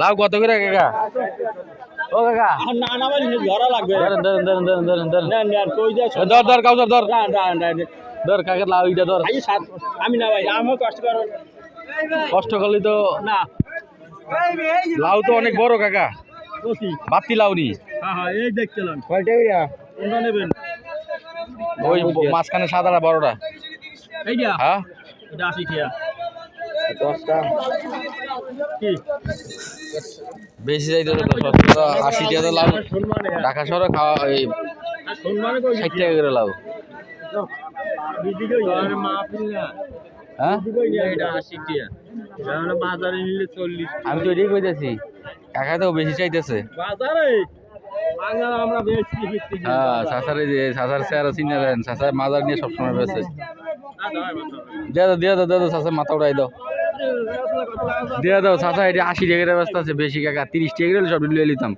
লাউ কত করে কাকা? ও কাকা। না না ভাই ধরা লাগবে ধরেন ধরেন ধরেন ধরেন ধরেন ধরেন। কই যা ধর ধর ধর। ধর, কাকা, লাউ ইটা ধর। ভাই সাত আমি না ভাই কষ্ট করো কষ্ট করলে তো। না লাউ তো অনেক বড় কাকা। বাতি লাউ নি। মাঝখানে সাদাটা বড়টা। হ্যাঁ? বেশি আশি টাকা তো সম্মানে ঢাকা শহরে খাওয়া ষাট টাকা করে পিলা হ্যাঁ? আমি তো এটাই কইতেছি, কাকা তো বেশি চাইতেছে। হ্যাঁ সাসারে সাসার মাজার নিয়ে সবসময় দিয়ে সাসার মাথা উড়াই দাও। দিয়ে দাও, চাচা, এটি আশি টাকার ব্যবস্থা আছে, বেশি কাকা, তিরিশ টাকা সব লিয়ে নিতাম